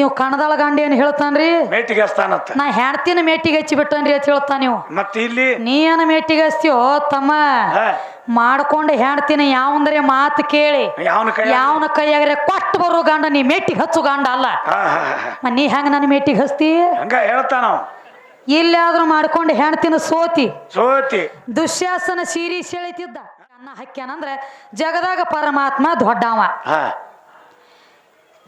ಇವ್ ಕಣದಾಳ ಗಂಡ ಏನ್ ಹೇಳ್ತಾನ್ರಿ? ಮೇಟಿಗೆ ನಾ ಹೆಣ್ತಿನ ಮೇಟಿಗೆ ಹಚ್ಚಿ ಬಿಟ್ಟನ್ರಿ ಅಂತ ಹೇಳ್ತಾನ ನೀವು. ಮತ್ತೆ ಇಲ್ಲಿ? ನೀ ಏನ ಮೇಟಿಗೆ ಹಚ್ತೀಯೋ ತಮ್ಮ? ಮಾಡ್ಕೊಂಡು ಹೆಣ್ತಿನ ಯಾವಂದ್ರೆ ಮಾತು ಕೇಳಿ. ಯಾವನ ಕೈಯಾಗ್ರೆ? ಕೊಟ್ಟು ಬರೋ ಗಂಡ ನೀ ಮೇಟಿಗೆ ಹಚ್ಚು ಗಂಡ ಅಲ್ಲ. ನೀ ಹೆಂಗ ನನ್ನ ಮೇಟಿಗೆ ಹಚ್ತಿ? ಹಂಗ ಹೇಳ್ತಾನ ಇಲ್ಲಿ ಇಲ್ಲಾದ್ರೂ ಮಾಡ್ಕೊಂಡು ಹೆಣ್ತಿನ ಸೋತಿ. ಸೋತಿ. ದುಶ್ಯಾಸನ ಸೀರಿ ಸೆಳಿತಿದ್ದ. ಅನ್ನ ಹಾಕ್ಯಾನಂದ್ರೆ ಜಗದಾಗ ಪರಮಾತ್ಮ ದೊಡ್ಡವ.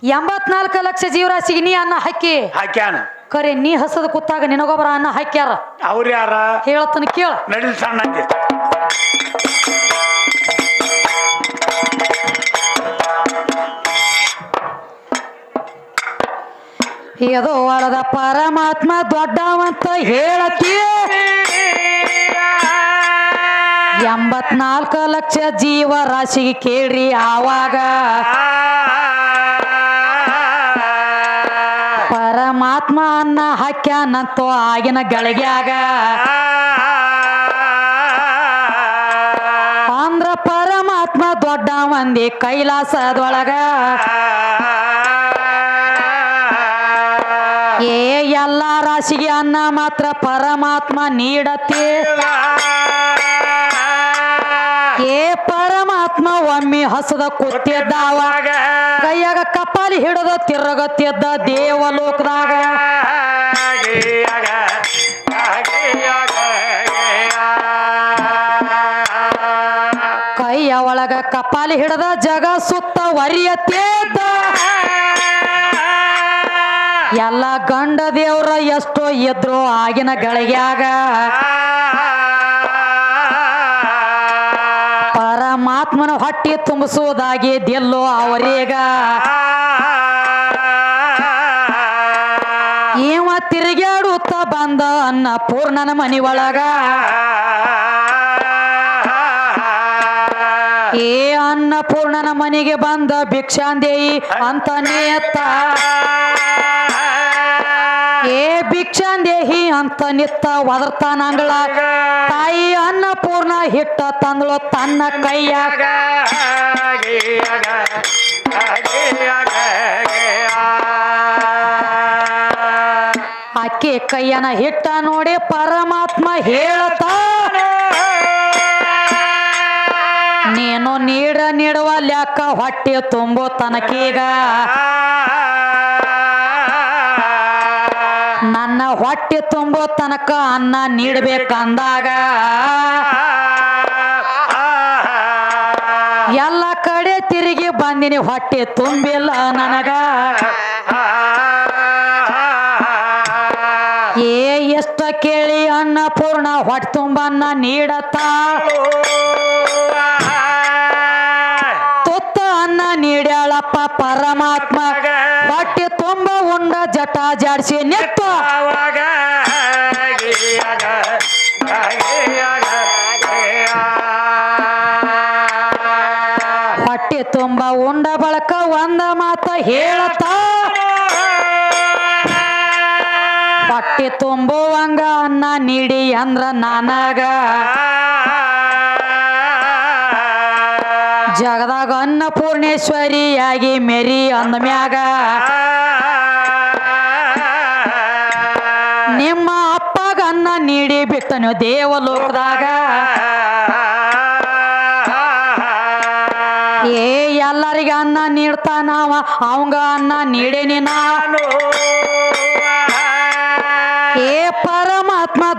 ಎಂಬತ್ನಾಲ್ಕು ಲಕ್ಷ ಜೀವರಾಶಿಗೆ ನೀ ಅನ್ನ ಹಾಕಿ. ಹಾಕ್ಯಾನ? ಕರೆ ನೀ ಹಸದ ಕೂತಾಗ ನಿನಗೊಬ್ಬರ ಅನ್ನ ಹಾಕ್ಯಾರ? ಅವ್ರ ಯಾರ? ಹೇಳತನ ಕೇಳ. ನಡಿಲ್ ಸಣ್ಣ ಇದು ವರದ ಪರಮಾತ್ಮ ದೊಡ್ಡವಂತ ಹೇಳತಿ. ಎಂಬತ್ನಾಲ್ಕು ಲಕ್ಷ ಜೀವ ರಾಶಿಗೆ ಕೇಳ್ರಿ ಆವಾಗ. ಅನ್ನ ಹಾಕ್ಯಾನಂತೋ ಆಗಿನ ಗಳಿಗ್ಯಾಗ. ಅಂದ್ರ ಪರಮಾತ್ಮ ದೊಡ್ಡ ಮಂದಿ ಕೈಲಾಸದೊಳಗ. ಏ ಎಲ್ಲ ರಾಶಿಗೆ ಅನ್ನ ಮಾತ್ರ ಪರಮಾತ್ಮ ನೀಡತಿ. ಏ ಪರಮಾತ್ಮ ಒಮ್ಮೆ ಹಸದ ಕೂತಿದ್ದಾವ. ಕೈಯಾಗ ಕಪಾಲಿ ಹಿಡಿದ ತಿರುಗತ್ತಿದ್ದ ದೇವಲೋಕದಾಗ. ಕೈಯ ಒಳಗ ಕಪಾಲಿ ಹಿಡದ ಜಗ ಸುತ್ತ ಒರಿಯತ್ತೇದ್ದ ಎಲ್ಲ ಗಂಡ ದೇವ್ರ ಎಷ್ಟೋ ಇದ್ರು ಆಗಿನ ಗಳಿಗ್ಯಾಗ ಪರಮಾತ್ಮನ ಹೊಟ್ಟಿ ತುಂಬಿಸುವುದಾಗಿದ್ದಿಲ್ಲೋ ಅವರೀಗ. ಬಂದ ಅನ್ನ ಪೂರ್ಣನ ಮನಿ ಒಳಗ ಏ ಅನ್ನಪೂರ್ಣನ ಮನೆಗೆ ಬಂದ ಭಿಕ್ಷಾಂದೇಯಿ ಅಂತ ನೇತ ಏ ಭಿಕ್ಷಾಂದೇಹಿ ಅಂತ ನಿತ್ತ ಒದರ್ತಾನ ಅಂಗಳ ತಾಯಿ ಅನ್ನಪೂರ್ಣ ಹಿಟ್ಟ ತಂದಳು ತನ್ನ ಕೈಯಾಗ ಅಕ್ಕಿ ಕೈಯನ ಹಿಟ್ಟ ನೋಡಿ ಪರಮಾತ್ಮ ಹೇಳತ, ನೀನು ನೀಡ ನೀಡುವ ಲೆಕ್ಕ ಹೊಟ್ಟೆ ತುಂಬೋ ತನಕೀಗ, ನನ್ನ ಹೊಟ್ಟೆ ತುಂಬೋ ತನಕ ಅನ್ನ ನೀಡ್ಬೇಕಂದಾಗ, ಎಲ್ಲ ಕಡೆ ತಿರುಗಿ ಬಂದಿನಿ, ಹೊಟ್ಟೆ ತುಂಬಿಲ್ಲ ನನಗ. ಹೊಟ್ಟೆ ತುಂಬ ಅನ್ನ ನೀಡತಾ ತುತ್ತ ಅನ್ನ ನೀಡ್ಯಾಳಪ್ಪ ಪರಮಾತ್ಮ. ಹೊಟ್ಟೆ ತುಂಬ ಉಂಡ, ಜಟ ಜಾಡ್ಸಿ ನೆತ್ತ. ಹೊಟ್ಟೆ ತುಂಬ ಉಂಡ ಬಳಕ ಒಂದ ಮಾತ ಹೇಳತ ಅನ್ನ ನೀಡಿ ಅಂದ್ರ ನನಗ. ಜಗದಾಗ ಅನ್ನಪೂರ್ಣೇಶ್ವರಿಯಾಗಿ ಮೆರಿ ಅಂದ್ಮ್ಯಾಗ. ನಿಮ್ಮ ಅಪ್ಪಗ ಅನ್ನ ನೀಡಿ ಬಿಟ್ಟನು ದೇವಲೋಕದಾಗ. ಏ, ಎಲ್ಲರಿಗೆ ಅನ್ನ ನೀಡ್ತಾನವ ಅವಂಗ ಅನ್ನ ನೀಡೇನಿ ನಾ.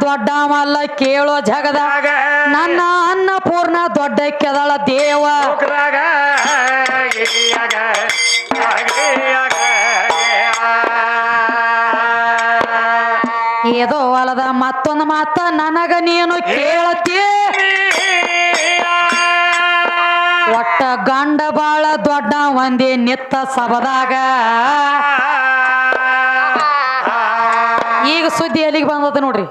ದೊಡ್ಡವಲ್ಲ ಕೇಳೋ ಜಗದಾಗ ನನ್ನ ಅನ್ನಪೂರ್ಣ ದೊಡ್ಡ ಕೆದಳ ದೇವ. ಏದೋ ಹೊಲದ ಮತ್ತೊಂದು ಮಾತ ನನಗ ನೀನು ಕೇಳತಿ. ಒಟ್ಟ ಗಂಡ ಬಾಳ ದೊಡ್ಡ ಒಂದೇ ನಿತ್ತ ಸಬದಾಗ ಈಗ ಸುದ್ದಿ ಎಲ್ಲಿಗೆ ಬಂದದ ನೋಡ್ರಿ?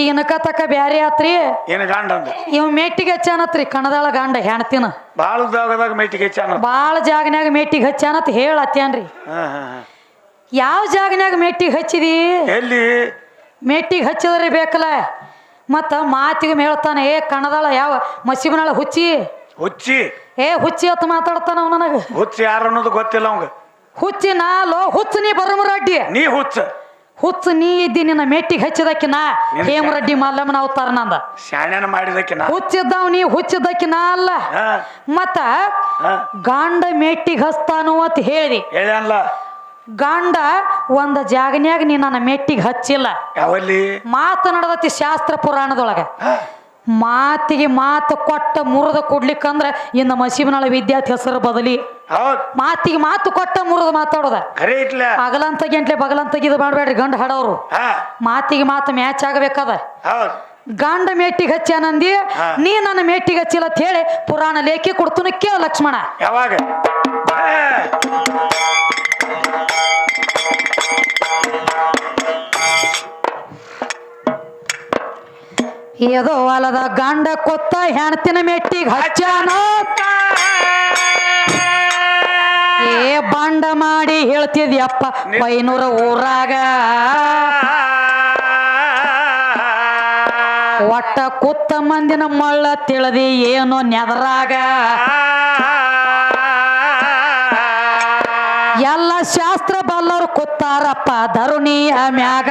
ಈಗ ಕತ್ತಕ ಬ್ಯಾರಿ ಆತ್ರಿ. ಏನು ಗಂಡ ಅಂದ? ಇವ್ ಮೆಟ್ಟಿಗೆ ಹಚ್ಚಾನತ್ರಿ ಕಣದಾಳ ಗಂಡ ಹೆಣ್ತಿನ. ಬಾಳ ಜಾಗದಾಗ ಮೆಟ್ಟಿಗೆ ಹಚ್ಚಾನ ಬಾಳ ಜಾಗನ್ಯಾಗ ಮೆಟ್ಟಿಗೆ ಹಚ್ಚಾನತ್ ಹೇಳತ್ತೇನ್ರಿ. ಯಾವ ಜಾಗನ್ಯಾಗ ಮೆಟ್ಟಿಗೆ ಹಚ್ಚಿದಿ? ಎಲ್ಲಿ? ಮೆಟ್ಟಿಗೆ ಹಚ್ಚದ್ರಿ ಬೇಕಲ್ಲ. ಮತ್ತ ಮಾತಿಗೆ ಹೇಳ್ತಾನೆ ಏ ಕಣದಾಳ ಯಾವ ಮಸೀಬನಾಳ ಹುಚ್ಚಿ? ಹುಚ್ಚಿ. ಏ ಹುಚ್ಚಿ ಅಂತ ಮಾತಾಡ್ತಾನ ಅವ ನನಗ. ಹುಚ್ಚಿ ಯಾರು ಅನ್ನೋದು ಗೊತ್ತಿಲ್ಲ ಅವಂಗ. ಹುಚ್ಚಿ ನಾಲೋ ಹುಚ್ಚ ನೀ ಬರಮರಡ್ಡಿ ನೀ ಹುಚ್ಚ. ಹುಚ್ಚು ನೀ ಇದ್ದಿ ನಿನ್ನ ಮೆಟ್ಟಿಗೆ ಹಚ್ಚಿದಕ್ಕಿನ ಹೇಮರೆಡ್ಡಿ ಮಲ್ಲಮ್ಮನ ಅವತಾರ ನಂದ ಶಾಣ್ಯನ ಹುಚ್ಚಿದ್ದಾವ್ ನಾ ಹುಚ್ಚಿದ್ದವ್ ನೀ ಹುಚ್ಚಿದ್ದಕ್ಕಿನ ಅಲ್ಲ. ಮತ್ತ ಗಾಂಡ ಮೆಟ್ಟಿಗೆ ಹಸ್ತಾನು ಅಂತ ಹೇಳಿ. ಗಾಂಡ ಗಂಡ ಒಂದ ಜಾಗನ್ಯಾಗ ನೀ ನನ್ನ ಮೆಟ್ಟಿಗೆ ಹಚ್ಚಿಲ್ಲ. ಮಾತನಾಡದತಿ ಮಾತು ನಡೆದತಿ ಶಾಸ್ತ್ರ ಪುರಾಣದೊಳಗ. ಮಾತಿಗೆ ಮಾತು ಕೊಟ್ಟ ಮುರಿದ ಕೊಡ್ಲಿಕ್ಕಂದ್ರ ಇನ್ನು ಮಸೀಬನಾಳ ವಿದ್ಯಾರ್ಥಿ ಹೆಸರು ಬದಲಿ. ಮಾತಿಗೆ ಮಾತು ಕೊಟ್ಟ ಮುರಿದ ಮಾತಾಡೋದ. ಅಗಲಂತ ಗಂಟ್ಲೆ ಬಗಲಂತ ಇದು ಮಾಡಬೇಡ್ರಿ ಗಂಡ ಹಾಡೋರು ಮಾತಿಗೆ ಮಾತು ಮ್ಯಾಚ್ ಆಗಬೇಕಾದ. ಗಂಡ ಮೆಟ್ಟಿಗೆ ಹಚ್ಚಿ ನಂದಿ ನೀ ನನ್ನ ಮೆಟ್ಟಿಗೆ ಹಚ್ಚಿಲ್ಲ ಅಂತ ಹೇಳಿ ಪುರಾಣ ಲೇಖಿ ಕೊಡ್ತುನ ಕೇಳ ಲಕ್ಷ್ಮಣ. ಯಾವಾಗ? ಏದೋ ಹೊಲದ ಗಂಡ ಕೊತ್ತ ಹೆಣತಿನ ಮೆಟ್ಟಿಗೆ ಹಚ್ಚಾನ? ಏ ಬಂಡ ಮಾಡಿ ಹೇಳ್ತಿದ್ಯಪ್ಪ ಐನೂರ ಊರಾಗ. ಒಟ್ಟ ಕುತ್ತ ಮಂದಿನ ಮಳ್ಳ ತಿಳದಿ ಏನೋ ನೆದರಾಗ. ಎಲ್ಲ ಶಾಸ್ತ್ರ ಬಲ್ಲರು ಕುತ್ತಾರಪ್ಪ ಧರುಣಿಯ ಮ್ಯಾಗ.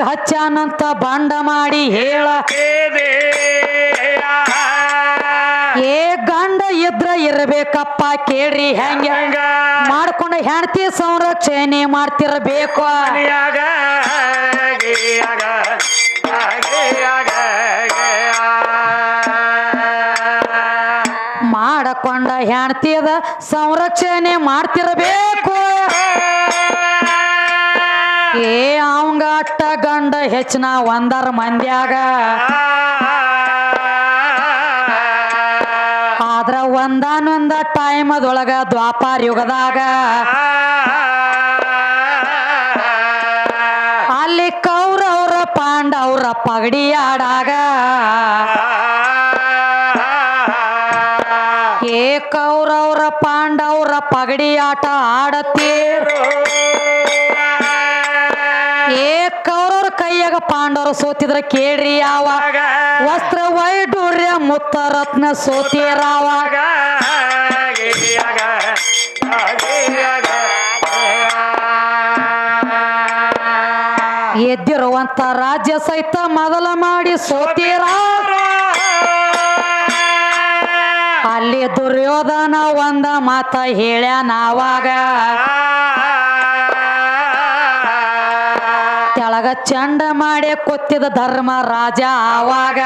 ಹಚ್ಚಾನಂತ ಬಾಂಡ ಮಾಡಿ ಹೇಳ. ಏ ಗಂಡ ಇದ್ರ ಇರಬೇಕಪ್ಪ ಕೇಳ್ರಿ ಹೆಂಗ? ಮಾಡ್ಕೊಂಡ ಹೆಂಡತಿ ಸಂರಕ್ಷಣೆ ಮಾಡ್ತಿರ್ಬೇಕು. ಮಾಡಕೊಂಡ ಅದ ಸಂರಕ್ಷಣೆ ಮಾಡ್ತಿರ್ಬೇಕು. ಗಂಡ ಹೆಚ್ಚಿನ ಒಂದರ ಮಂದ್ಯಾಗ. ಆದ್ರ ಒಂದಾನೊಂದ ಟೈಮದೊಳಗ ದ್ವಾಪಾರ ಯುಗದಾಗ. ಅಲ್ಲಿ ಕೌರವ್ರ ಪಾಂಡವ್ರ ಪಗಡಿ ಆಡಾಗ. ಏ ಕೌರವ್ರ ಪಾಂಡವ್ರ ಪಗಡಿ ಆಟ ಆಡತ್ತೀರು ಸೋತಿದ್ರ ಕೇಳ್ರಿ ಯಾವ? ವಸ್ತ್ರ ವೈಡೂರ್ಯ ಮುತ್ತ ರತ್ನ ಸೋತಿರಾವಾಗ ಎದ್ದಿರುವಂತ ರಾಜ್ಯ ಸಹಿತ ಮೊದಲ ಮಾಡಿ ಸೋತಿರ. ಅಲ್ಲಿ ದುರ್ಯೋಧನ ಒಂದ ಮಾತ ಹೇಳ್ಯಾನ ಚಂಡ ಮಾಡಿ ಕೊತ್ತಿದ ಧರ್ಮ ರಾಜ ಆವಾಗ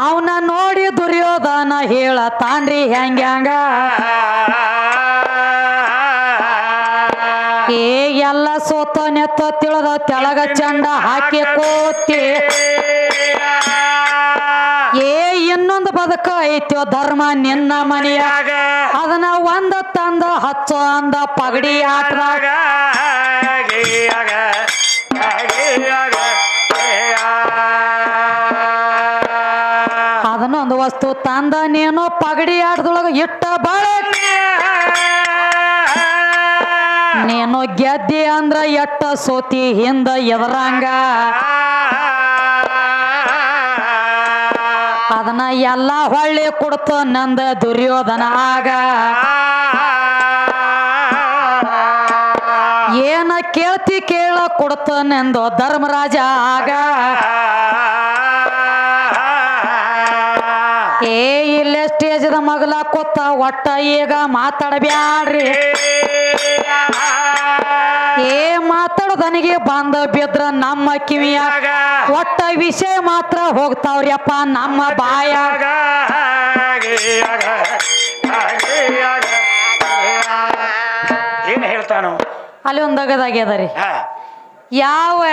ಅವನ ನೋಡಿ ದುರ್ಯೋಧನ ಹೇಳ ತಾಂಡ್ರಿ ಹೆಂಗ್ಯಾಂಗ ಏ ಎಲ್ಲ ಸೋತ ನೆತ್ತ ತಿಳದ ತೆಳಗ ಚಂಡ ಹಾಕಿ ಕೋತಿ. ಏ ಇನ್ನೊಂದು ಬದುಕ ಐತ್ಯೋ ಧರ್ಮ ನಿನ್ನ ಮನೆಯ ಅದನ್ನ ಒಂದ ಅಂದ ಪಗಡಿ ಆಟದಾಗ ಅದನ್ನೊಂದು ವಸ್ತು ತಂದ, ನೀನು ಪಗಡಿ ಆಟದೊಳಗ ಇಟ್ಟ ಬಾಳ. ನೀನು ಗೆದ್ದಿ ಅಂದ್ರ ಎಟ್ಟ ಸೋತಿ ಹಿಂದ ಎದರಂಗ. ಅದನ್ನ ಎಲ್ಲ ಹೊಳ್ಳಿ ಕೊಡ್ತ ನಂದ ದುರ್ಯೋಧನ ಆಗ. ಏನ ಕೇಳ್ತಿ ಕೇಳ ಕೊಡ್ತಾನೆಂದು ಧರ್ಮರಾಜ ಆಗ. ಏ, ಇಲ್ಲ ಸ್ಟೇಜದ ಮಗಲ ಕೊತ್ತ ಒಟ್ಟ ಈಗ ಮಾತಾಡಬ್ಯಾಡ್ರಿ. ಏ, ಮಾತಾಡೋದನಿಗೆ ಬಂದ ಬಿದ್ರ ನಮ್ಮ ಕಿವಿಯ ಒಟ್ಟ ವಿಷಯ ಮಾತ್ರ ಹೋಗ್ತಾವ್ರಿಯಪ್ಪ ನಮ್ಮ ಬಾಯಾಗ ಅಲ್ಲಿ ಒಂದು ಅಗದಾಗ್ಯದ ರೀ. ಹಾ. ಯಾವ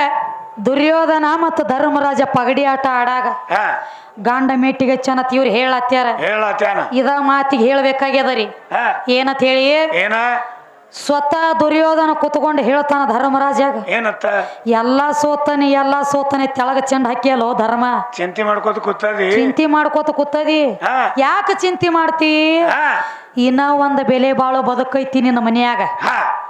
ದುರ್ಯೋಧನ ಮತ್ತು ಧರ್ಮರಾಜ ಪಗಡಿ ಆಟ ಆಡಾಗ ಹಾ. ಗಂಡ ಮೆಟ್ಟಿಗೆ ಚನತ್ ಇವ್ರು ಹೇಳತ್ಯಾರ. ಇದ ಮಾತಿಗೆ ಹೇಳ್ಬೇಕಾಗ್ಯದ ರೀ. ಹಾ. ಏನತ್ ಹೇಳಿ? ಏನ? ಸ್ವತಃ ದುರ್ಯೋಧನ ಕುತ್ಕೊಂಡು ಹೇಳ್ತಾನ ಧರ್ಮರಾಜಾಗ. ಏನತ್ತ? ಎಲ್ಲಾ ಸೋತನಿ ಎಲ್ಲಾ ಸೋತನಿ ತೆಳಗ ಚೆಂಡ ಹಾಕಿಯಲ್ಲೋ ಧರ್ಮ. ಚಿಂತೆ ಮಾಡ್ಕೋತ ಕೂತದಿ? ಚಿಂತೆ ಮಾಡ್ಕೋತ ಕೂತದಿ? ಯಾಕೆ ಯಾಕ ಚಿಂತಿ ಮಾಡ್ತಿ? ಹಾ. ಇನ್ನ ಒಂದ್ ಬೆಲೆ ಬಾಳು ಬದುಕೈತಿ ನಿನ್ನ ಮನ್ಯಾಗ. ಹಾ.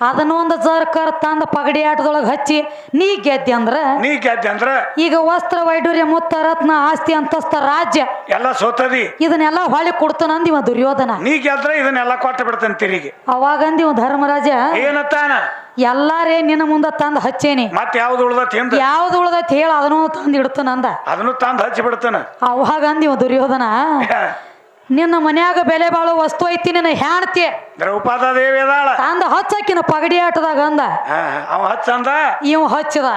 ಅದನ್ನ ಒಂದು ಜರ್ಕರ್ ತಂದ ಪಗಡಿ ಆಟದೊಳಗೆ ಹಚ್ಚಿ ನೀ ಗೆದ್ದೆ ಅಂದ್ರೆ ನೀ ಗೆದ್ದೆ ಅಂದ್ರೆ ಈಗ ವಸ್ತ್ರ ವೈಡೂರ್ಯ ಮುತ್ತ ರತ್ನ ಆಸ್ತಿ ಅಂತಸ್ತ ರಾಜ್ಯ ಎಲ್ಲ ಸೋತದಿ. ಇದನ್ನೆಲ್ಲ ಹೊಳಿ ಕೊಡ್ತಾನಂದಿವ ದುರ್ಯೋಧನ. ನೀ ಗೆದ್ರೆ ಇದನ್ನೆಲ್ಲ ಕೊಟ್ಟು ಬಿಡ್ತಾನೆ ತಿರುಗಿ. ಅವಾಗಂದಿವ ಧರ್ಮರಾಜ ಏನತ್ತಾನ ಎಲ್ಲಾರೇ ನಿನ್ನ ಮುಂದ ತಂದು ಹಚ್ಚೇನಿ. ಮತ್ತೆ ಯಾವ್ದು ಉಳ್ದತ್ ಹಿಂದ? ಯಾವ್ದು ಉಳ್ದೈತಿ ಹೇಳ ಅದನ್ನು ತಂದು ಇಡ್ತಾನಂದ ಅದನ್ನು ತಂದು ಹಚ್ಚಿ ಬಿಡ್ತಾನ. ಅವಾಗಂದಿ ದುರ್ಯೋಧನ ನಿನ್ನ ಮನ್ಯಾಗ ಬೆಲೆ ಬಾಳೋ ವಸ್ತು ಐತಿ ನಿನ್ನ ಹ್ಯಾಣ್ತಿ. ದ್ರೌಪದ ದೇವಿ ಅದಾಳ. ತಂದ ಹಚ್ಚಕಿನ ಪಗಡಿ ಆಟದಾಗ ಅಂದ. ಅವ ಹಚ್ಚಂದ? ಇವ್ ಹಚ್ಚದ.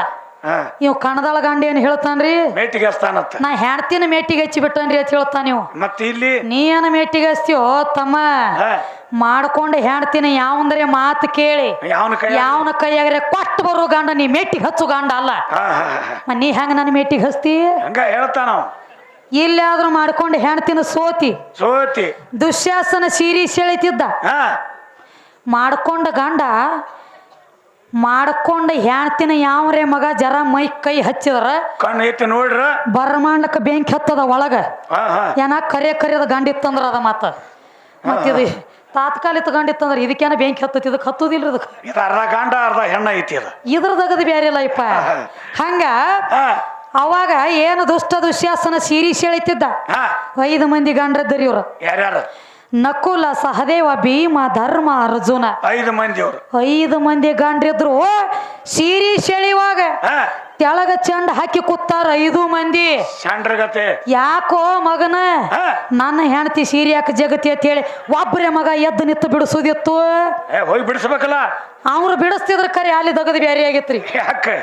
ಇವ್ ಕಣದಾಳ ಗಂಡ ಏನ್ ಹೇಳ್ತಾನ್ರಿ? ಮೇಟಿಗೆ ಹಚ್ತಾನತ್ತ ನಾ ಹೆಣ್ತಿನ ಮೇಟಿಗೆ ಹಚ್ಚಿ ಬಿಟ್ಟನ್ರಿ ಅಂತ ಹೇಳ್ತಾನ ನೀವು ಮತ್ತೆ ಇಲ್ಲಿ? ನೀ ಏನ ಮೇಟಿಗೆ ಹಚ್ತೀಯೋ ತಮ್ಮ? ಮಾಡ್ಕೊಂಡು ಹೆಣ್ತಿನ ಯಾವಂದ್ರೆ ಮಾತು ಕೇಳಿ. ಯಾವನ ಕೈಯಾಗ್ರೆ? ಕೊಟ್ಟು ಬರೋ ಗಂಡ ನೀ ಮೇಟಿಗೆ ಹಚ್ಚು ಗಂಡ ಅಲ್ಲ. ನೀ ಹೆಂಗ ನನ್ನ ಮೇಟಿಗೆ ಹಚ್ತಿ? ಹಂಗ ಹೇಳ್ತಾನ ಇಲ್ಲಾದ್ರೂ ಮಾಡ್ಕೊಂಡು ಹೆಣ್ತಿನ ಸೋತಿ. ಸೋತಿ. ದುಶ್ಯಾಸನ ಸೀರಿ ಸೆಳಿತಿದ್ದ. ಮಾಡ್ಕೊಂಡ ಗಂಡ ಮಾಡ್ಕೊಂಡ ಹೆಣ್ತಿನ ಯಾವ್ರೆ ಮಗ ಜರ ಮೈ ಕೈ ಹಚ್ಚಿದ್ರ ಕಣ್ಣೈತಿ ನೋಡ್ರ. ಬರ್ಮಾಡ್ಲಕ್ಕ ಬೆಂಕಿ ಹತ್ತದ ಒಳಗ. ಏನ ಕರೆ ಕರೆಯದ ಗಂಡ ಇತ್ತಂದ್ರ ಅದ ಮತ್ತ. ಮತ್ತಿದು ತಾತ್ಕಾಲಿಕ ಗಂಡ ಇತ್ತಂದ್ರ ಇದಕ್ಕೇನ ಬೆಂಕಿ ಹತ್ತತಿ ಇದಕ್ಕೆ ಹತ್ತುದಿಲ್ಲ ಇದಕ್ಕೆ ಇದು ಅರ್ಧ ಗಂಡ ಅರ್ಧ ಹೆಣ್ಣ ಐತಿ ಇದ್ರದಗದು ಬೇರೆ ಇಲ್ಲ ಇಪ್ಪ. ಹಂಗ ಅವಾಗ ಏನು ದುಷ್ಟ ದುಶ್ಯಾಸನ ಸೀರಿ ಸೆಳಿತಿದ್ದ? ಐದು ಮಂದಿ ಗಂಡ್ರದ್ದರಿ ಇವ್ರು. ಯಾರ್ಯಾರು? ನಕುಲ ಸಹದೇವ ಭೀಮ ಧರ್ಮ ಅರ್ಜುನ. ಐದು ಮಂದಿ ಅವ್ರು ಐದು ಮಂದಿ ಗಂಡ್ರಿದ್ರು. ಸೀರಿ ಸೆಳಿವಾಗ ತೆಳಗ ಚಂಡ್ ಹಾಕಿ ಕೂತಾರ ಐದು ಮಂದಿ. ಯಾಕೋ ಮಗನ? ನನ್ನ ಹೆಂಡತಿ ಸೀರೆ ಯಾಕೆ ಜಗತಿ ಅಂತ ಹೇಳಿ ಒಬ್ಬರೇ ಮಗ ಎದ್ದು ನಿತ್ತು ಬಿಡಿಸೋದಿತ್ತು. ಹೋಗಿ ಬಿಡಿಸ್ಬೇಕಲ್ಲ. ಅವ್ರು ಬಿಡಿಸ್ತಿದ್ರ ಕರೆ ಅಲ್ಲಿ ದಗದ ಬ್ಯಾರಿ ಆಗೈತ್ರಿ. ಯಾಕೆ?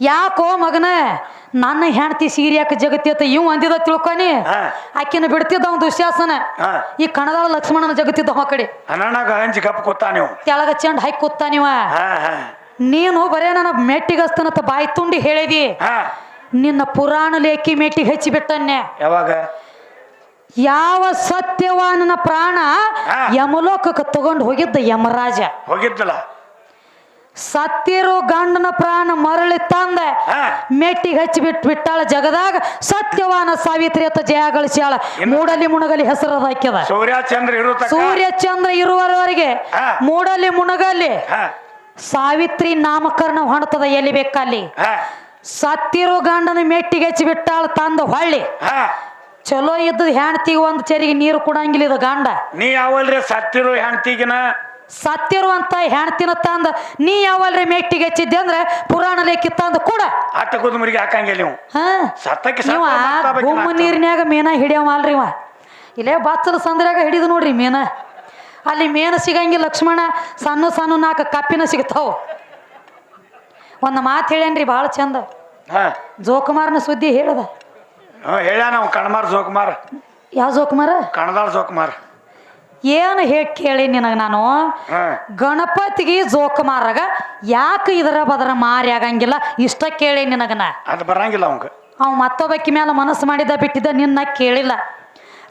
ಯಾಕೋ ಮಗನ? ನನ್ನ ಹೆಂಡತಿ ಸೀರಿಯಾಕ ಯಾಕೆ ಜಗತಿ ಅಂತ ಇವ್ ಅಂದಿದ ತಿಳ್ಕೊನಿ? ಆಕಿನ ಬಿಡ್ತಿದ್ದ ಅವ್ನ ದುಶ್ಯಾಸನ? ಈ ಕಣದ ಲಕ್ಷ್ಮಣನ ಜಗತ್ತಿದ್ದ ಆ ಕಡೆ. ಹಂಚಿ ಕಪ್ ಕೂತಾ ನೀವು ತೆಳಗ ಚೆಂಡ್ ಹಾಕಿ ಹಾ ನೀನು ಬರೇ ನನ್ನ ಮೆಟ್ಟಿಗಸ್ತನತ ಬಾಯಿ ತುಂಡಿ ಹೇಳಿದಿ. ನಿನ್ನ ಪುರಾಣ ಲೇಖಿ ಮೆಟ್ಟಿಗೆ ಹಚ್ಚಿ ಬಿಟ್ಟನ್ನೆ. ಯಾವಾಗ? ಯಾವ ಸತ್ಯವಾನನ ಪ್ರಾಣ. ಯಮಲೋಕಕ್ಕೆ ತಗೊಂಡು ಹೋಗಿದ್ದ ಯಮರಾಜ. ಹೋಗಿದ್ದಲ್ಲ. ಸತ್ತಿರೋ ಗಂಡನ ಪ್ರಾಣ ಮರಳಿ ತಂದೆ. ಮೆಟ್ಟಿಗೆ ಹಚ್ಚಿ ಬಿಟ್ಟು ಬಿಟ್ಟಾಳ ಜಗದಾಗ. ಸತ್ಯವಾನ ಸಾವಿತ್ರಿ ಅಂತ ಜಯ ಗಳಿಸ್ಯಾಳ ಮೂಡಲಿ ಮುಣಗಲಿ ಹೆಸರು ಹಾಕ್ಯದ. ಸೂರ್ಯ ಚಂದ್ರ ಸೂರ್ಯ ಚಂದ್ರ ಇರುವವರೆಗೆ. ಮೂಡಲಿ ಮುಣಗಲಿ ಸಾವಿತ್ರಿ ನಾಮಕರಣ ಹೊಣತದ ಎಲ್ಲಿ ಬೇಕಲ್ಲಿ? ಸತ್ತಿರು ಸತ್ತಿರೋ ಗಂಡನ ಮೆಟ್ಟಿಗೆ ಹಚ್ಚಿ ಬಿಟ್ಟಾಳ ತಂದ ಹೊಳ್ಳಿ. ಚಲೋ ಇದ್ದದ ಹೆಣ್ತಿಗೆ ಒಂದು ಚರಿಗೆ ನೀರು ಕೊಡಂಗಿಲ್ಲ ಇದು ಗಂಡ. ನೀ ಯಾವಲ್ರಿ ಸತ್ತಿರೋ ಹೆಣ್ತಿಗಿನ? ಸತ್ತಿರುವಂತ ಹೆಣ್ತಿನ ತಂದ ನೀ ಯಾವಲ್ರಿ ಮೆಟ್ಟಿಗೆ ಹೆಚ್ಚಿದ್ದೆ ಅಂದ್ರೆ ಪುರಾಣ ಲೇಖಿ ತಂದು ಕೂಡ. ಆಟ ಕುದುಮರಿಗೆ ಹಾಕಂಗಿಲ್ಲ ನೀವು. ಹಾ? ಸತ್ತಕ್ಕೆ ಇವ ನೀರಿನ್ಯಾಗ ಮೀನ ಹಿಡಿಯವಲ್ರಿ ಇವ. ಇಲ್ಲೇ ಬಚ್ಚಲ ಸಂದ್ರಾಗ ಹಿಡಿದು ನೋಡ್ರಿ ಮೀನ. ಅಲ್ಲಿ ಮೀನ ಸಿಗಂಗಿಲ್ಲ ಲಕ್ಷ್ಮಣ ಸಣ್ಣ ಸಣ್ಣ ನಾಲ್ಕು ಕಪ್ಪಿನ ಸಿಗ್ತಾವ. ಒಂದು ಮಾತು ಹೇಳೇನ್ರಿ ಭಾಳ ಚಂದ. ಹಾ. ಜೋಕುಮಾರನ ಸುದ್ದಿ ಹೇಳದ. ಹ್ಞೂ ಹೇಳ್ಯಾನ ಅವ ಕಣ್ಮಾರ್ ಜೋಕುಮಾರ್. ಯಾವ ಜೋಕುಮಾರ? ಕಣದಾಳ ಜೋಕುಮಾರ್. ಏನು ಹೇಳಿ ಕೇಳಿ ನಿನಗೆ ನಾನು? ಗಣಪತಿಗೆ ಜೋಕ ಮಾರಾಗ ಯಾಕೆ ಇದರ ಬದರ ಮಾರಿ ಆಗಂಗಿಲ್ಲ? ಇಷ್ಟ ಕೇಳಿ ನಿನಗನ. ಅದು ಬರಂಗಿಲ್ಲ ಅವಂಗ. ಅವ ಮತ್ತೊಬ್ಬಕ್ಕಿ ಮೇಲೆ ಮನಸ್ಸು ಮಾಡಿದ ಬಿಟ್ಟಿದ್ದ ನಿನ್ನ ಕೇಳಿಲ್ಲ.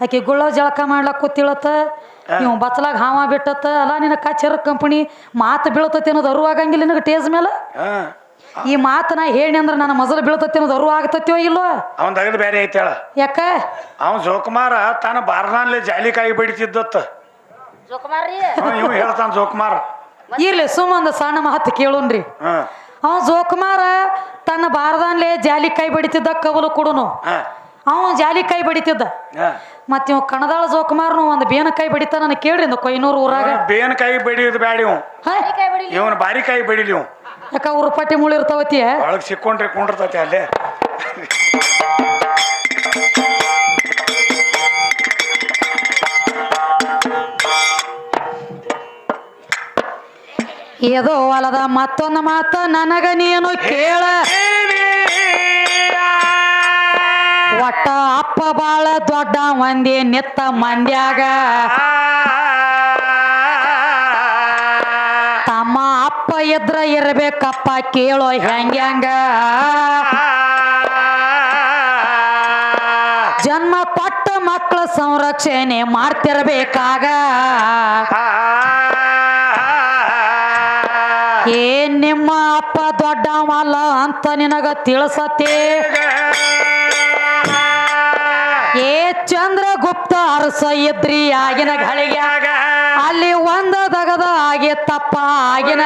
ಆಕೆ ಗುಳ್ಳ ಜಳಕ ಮಾಡ್ಲಕ್ಕ ಕೂತಿಳತ್ತ ನೀವು ಬಚ್ಚಲಾಗ ಹಾವ ಬಿಟ್ಟತ್ತ ಅಲ್ಲ ನಿನ್ನ ಕಚ್ಚರ ಕಂಪನಿ ಮಾತು ಬೀಳತತಿ ಅನ್ನೋದು ಅರು ಆಗಂಗಿಲ್ಲ ನಿನಗೆ ಟೇಜ್ ಮೇಲೆ ಈ ಈ ನಾ ಹೇಳಿ ಅಂದ್ರೆ ನನ್ನ ಮೊದಲು ಬೀಳ್ತತಿ ಅನ್ನೋದು ಅರು ಆಗ್ತತಿಯೋ ಇಲ್ಲೋ ಅವನ್ ಬೇರೆ ಐತೇಳ ಯಾಕ? ಅವನ್ ಜೋಕುಮಾರ ತಾನ ಬಾರದಾನ್ಲೆ ಜಾಲಿಕಾಯಿ ಬಡಿತಿದ್ದತ್ತ. ಹ್ಞೂ ಇವ್ ಹೇಳ್ತಾನ ಜೋಕುಮಾರ. ಇರ್ಲಿ ಸುಮ್ಮಂದ ಸಣ್ಣ ಮಾತು ಕೇಳುನ್ರಿ ಹಾ. ಅವ ಜೋಕುಮಾರ ತನ್ನ ಬಾರದಾನ್ಲೆ ಕೈ ಬಡಿತಿದ್ದ ಕವಲು ಕೊಡುನು. ಹಾ. ಅವ ಕೈ ಬಡಿತಿದ್ದ. ಹಾ. ಮತ್ ಇವ್ ಕಣದಾಳ ಜೋಕುಮಾರ್ನು ಒಂದು ಕೈ ಬಡಿತಾನ ಕೇಳ್ರಿ ಒಂದು ಕೊಯ್ನೂರು ಊರಾಗ. ಬೇನ ಬಡಿಯೋದು ಬ್ಯಾಡ ಇವ್ ಇವನ್ ಇವನ್ ಕೈ ಬಡಿಲಿ ಇವ್ ಯಾಕ ಉರುಪಟ್ಟಿ ಪಟ್ಟಿ ಒಳಗ್ ಸಿಕ್ಕೊಂಡ್ರೆ ಕುಂಡಿರ್ತೈತಿ ಅಲ್ಲೇ. ಏದೋ ಹೊಲದ ಮತ್ತೊಂದು ಮಾತ ನನಗ ನೀನು ಕೇಳ. ಒಟ್ಟ ಅಪ್ಪ ಬಾಳ ದೊಡ್ಡ ಮಂದಿ ನಿತ್ತ ಮಂದ್ಯಾಗ. ತಮ್ಮ ಅಪ್ಪ ಇದ್ರ ಇರ್ಬೇಕಪ್ಪ ಕೇಳೋ ಹೆಂಗ್ಯಾಂಗ ಜನ್ಮ ಕೊಟ್ಟ ಮಕ್ಕಳ ಸಂರಕ್ಷಣೆ ಮಾಡ್ತಿರ್ಬೇಕಾಗ. ನಿಮ್ಮ ಅಪ್ಪ ದೊಡ್ಡವಲ್ಲ ಅಂತ ನಿನಗ ತಿಳಿಸತ್ತೆ? ಏ ಚಂದ್ರಗುಪ್ತ ಅರಸ ಇದ್ರಿ ಆಗಿನ ಘಳಿಗ್ಯಾಗ ಅಲ್ಲಿ ಒಂದ ದಗದ ಆಗಿ ತಪ್ಪ ಆಗಿನ.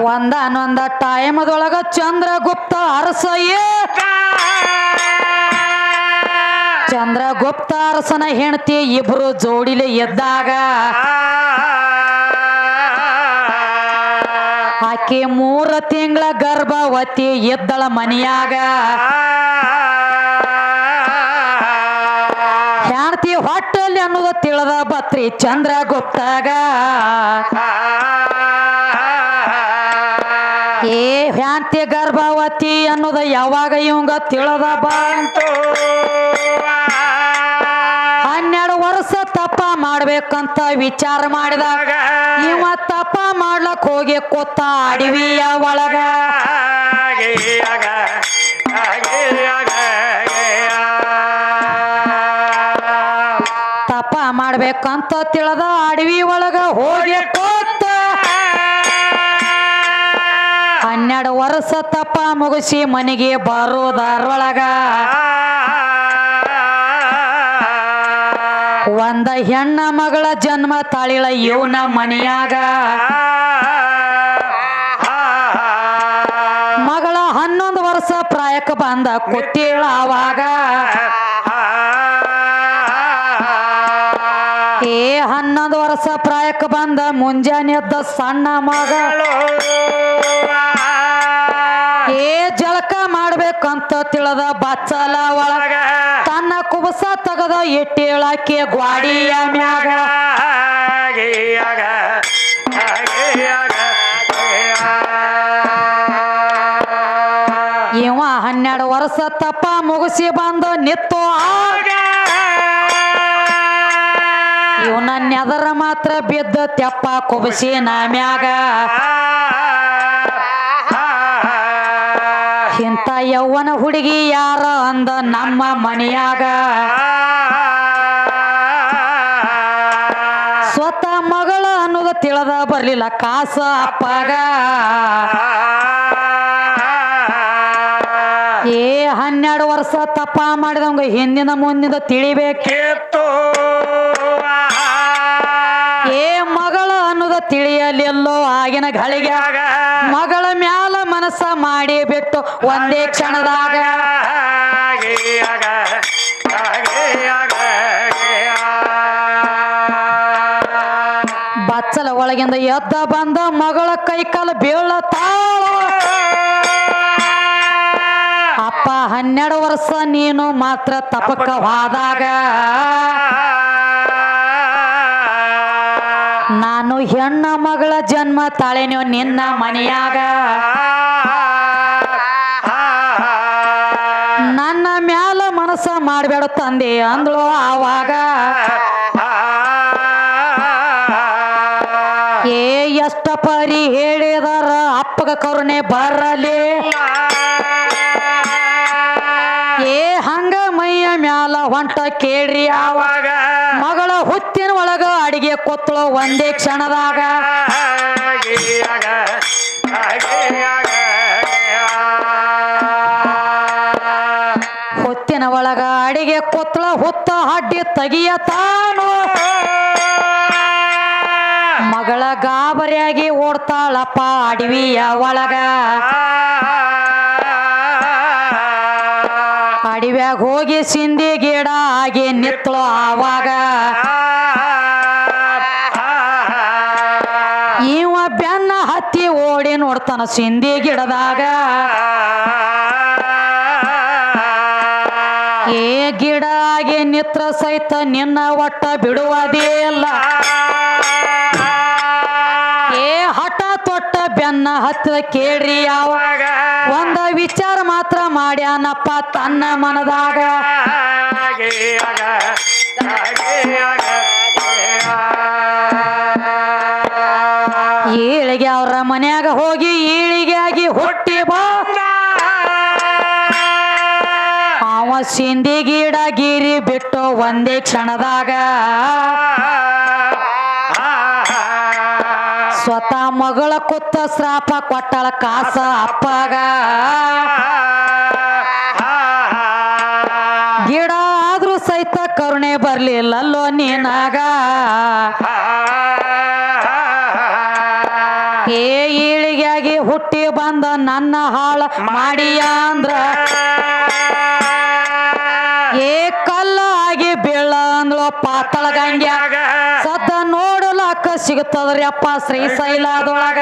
ಒಂದ ಒಂದಾನೊಂದ ಟೈಮದೊಳಗ ಚಂದ್ರಗುಪ್ತ ಅರಸಯ್ಯ ಚಂದ್ರಗುಪ್ತ ಅರಸನ ಹೆಂಡತಿ ಇಬ್ರು ಜೋಡಿಲೆ ಎದ್ದಾಗ ಆಕೆ ಮೂರ ತಿಂಗಳ ಗರ್ಭವತಿ ಎದ್ದಳ ಮನಿಯಾಗ ಹೆಂಡತಿ ಹೊಟ್ಟಲ್ಲಿ ಅನ್ನೋದು ತಿಳಿದ ಬತ್ರಿ ಚಂದ್ರಗುಪ್ತಾಗ, ಏ ಹ್ಯಾಂತಿ ಗರ್ಭಾವತಿ ಅನ್ನೋದು ಯಾವಾಗ ಇವಂಗ ತಿಳಿದ ಬಂತು ಹನ್ನೆರಡು ವರ್ಷ ತಪ್ಪ ಮಾಡ್ಬೇಕಂತ ವಿಚಾರ ಮಾಡಿದಾಗ ಇವ ತಪ್ಪ ಮಾಡ್ಲಕ್ ಹೋಗಿ ಕೂತ ಅಡವಿಯ ಒಳಗ. ತಪ್ಪ ಮಾಡ್ಬೇಕಂತ ತಿಳಿದ ಅಡವಿ ಒಳಗ ಹೋಗಿ ಕೂತ ಹನ್ನೆರಡು ವರ್ಷ ತಪ್ಪ ಮುಗಿಸಿ ಮನೆಗೆ ಬರೋದಾರೊಳಗ. ಒಂದ ಹೆಣ್ಣ ಮಗಳ ಜನ್ಮ ತಾಳಿಳ ಇವನ ಮನೆಯಾಗ. ಮಗಳ ಹನ್ನೊಂದು ವರ್ಷ ಪ್ರಾಯಕ್ಕೆ ಬಂದ ಕೊತ್ತೇಳ ಅವಾಗ. ಏ ಹನ್ನೊಂದು ವರ್ಷ ಪ್ರಾಯಕ್ಕೆ ಬಂದ ಮುಂಜಾನೆ ಎದ್ದ ಸಣ್ಣ ಮಗ. ಇಟ್ಟೇಳಕ್ಕೆ ಗ್ವಾಡಿಯ ಮ್ಯಾಗ. ಇವ ಹನ್ನೆರಡು ವರ್ಷ ತಪ್ಪ ಮುಗಿಸಿ ಬಂದು ನಿತ್ತು ಆಗ ಇವನ ನೆದರ ಮಾತ್ರ ಬಿದ್ದ ತೆಪ್ಪ ಕುಬಸಿ ಮ್ಯಾಗ. ಇಂಥ ಯೌವನ ಹುಡುಗಿ ಯಾರ ಅಂದ ನಮ್ಮ ಮನೆಯಾಗ. ಬರ್ಲಿಲ್ಲ. ಕಾಸ ಅಪ್ಪಗ. ಏ ಹನ್ನೆರಡು ವರ್ಷ ತಪ್ಪ ಮಾಡಿದವಂಗ ಹಿಂದಿನ ಮುಂದಿನ ತಿಳಿಬೇಕು. ಕೆತ್ತು ಏ ಮಗಳ ಅನ್ನೋದ ತಿಳಿಯಲಿಲ್ಲೋ ಆಗಿನ ಗಳಿಗೆ ಮಗಳ ಮ್ಯಾಲ ಮನಸ್ಸ ಮಾಡಿ ಬಿಟ್ಟು ಒಂದೇ ಕ್ಷಣದಾಗ. ಒಳಗಿಂದ ಎದ್ದ ಬಂದ ಮಗಳ ಕೈಕಾಲ ಬೀಳತಾಳ ಅಪ್ಪ, ಹನ್ನೆರಡು ವರ್ಷ ನೀನು ಮಾತ್ರ ತಪಕವಾದಾಗ ನಾನು ಹೆಣ್ಣ ಮಗಳ ಜನ್ಮ ತಾಳೆನೋ ನಿನ್ನ ಮನೆಯಾಗ. ನನ್ನ ಮ್ಯಾಲ ಮನಸ್ಸ ಮಾಡಬೇಡ ತಂದೆ ಅಂದ್ಳು ಆವಾಗ. ಪರಿ ಹೇಳಿದಾರ, ಅಪ್ಪಗ ಕರುಣೆ ಬರಲಿ. ಏ ಹಂಗ ಮೈಯ ಮ್ಯಾಲ ಹೊಂಟ ಕೇಳ್ರಿ ಆವಾಗ. ಮಗಳ ಹುತ್ತಿನ ಒಳಗ ಅಡಿಗೆ ಕೊತ್ತಳು ಒಂದೇ ಕ್ಷಣದಾಗ. ಹುತ್ತಿನ ಒಳಗ ಅಡಿಗೆ ಕೊತ್ತಳ, ಹುತ್ತ ಅಡ್ಡಿ ತೆಗಿಯ ತಾನು. ಗಾಬರಿಯಾಗಿ ಓಡ್ತಾಳಪ್ಪ ಅಡವಿಯ ಒಳಗ. ಅಡವ್ಯಾಗ ಹೋಗಿ ಸಿಂಧಿ ಗಿಡ ಆಗಿ ನಿತ್ಲು ಆವಾಗ. ಇವ ಬೆನ್ನ ಹತ್ತಿ ಓಡಿ ನೋಡ್ತಾನ ಸಿಂಧಿ ಗಿಡದಾಗ. ಏ ಗಿಡ ಆಗಿ ನಿತ್ರ ಸಹಿತ ನಿನ್ನ ಒಟ್ಟ ಬಿಡುವುದೇ ಇಲ್ಲ. ಬೆನ್ನ ಕೇಳ್ರಿ ಯಾವಾಗ ಒಂದ ವಿಚಾರ ಮಾತ್ರ ಮಾಡ್ಯಾನಪ್ಪ ತನ್ನ ಮನದಾಗ. ಈಳಿಗೆ ಅವ್ರ ಮನ್ಯಾಗ ಹೋಗಿ ಈಳಿಗೆ ಆಗಿ ಹುಟ್ಟಿ ಬಾ. ಅವ ಸಿಂದಿ ಗಿಡ ಗಿರಿ ಬಿಟ್ಟು ಒಂದೇ ಕ್ಷಣದಾಗ. ಮಗಳ ಕೊತ್ತ ಶ್ರಾಪ ಕೊಟ್ಟಳ ಕಾಸ ಅಪ್ಪಗ. ಗಿಡ ಆದ್ರೂ ಸಹಿತ ಕರುಣೆ ಬರ್ಲಿಲ್ಲಲ್ಲೋ ನೀನಾಗ. ಏ ಈಳಿಗೆಯಾಗಿ ಹುಟ್ಟಿ ಬಂದ ನನ್ನ ಹಾಳ ಮಾಡಿಯ ಅಂದ್ರ. ಏ ಕಲ್ಲಾಗಿ ಬೀಳ ಅಂದ್ಲೋ ಪಾತಳ ಗಂಗ್ಯಾಗ ಸದ್ದ ಸಿಗುತ್ತದ್ರಿ ಅಪ್ಪ ಶ್ರೀಶೈಲಾದೊಳಗ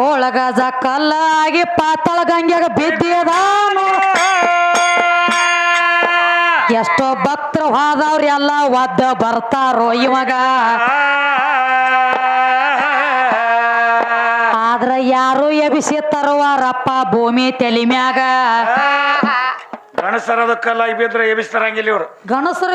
ಏಳ ಗಜ ಕಲ್ಲಾಗಿ ಪಾತಳ ಗಂಗ್ಯಾಗ ಬಿದ್ದಿದಾನು. ಎಷ್ಟೋ ಭಕ್ತರು ಹೋದವ್ರಿ ಎಲ್ಲ ಒದ್ದ ಬರ್ತಾರೋ ಇವಾಗ. ಆದ್ರ ಯಾರು ಎಬಿಸಿ ತರುವಾರಪ್ಪ ಭೂಮಿ ತಲಿ ಮ್ಯಾಗ ಗಣಸರದಕ್ಕೆಲ್ಲ ಇಬ್ಬಿದ್ರೆ ಎಬಿಸ್ತಾರಂಗಿಲ್ಲ ಇವರು. ಗಣಸರ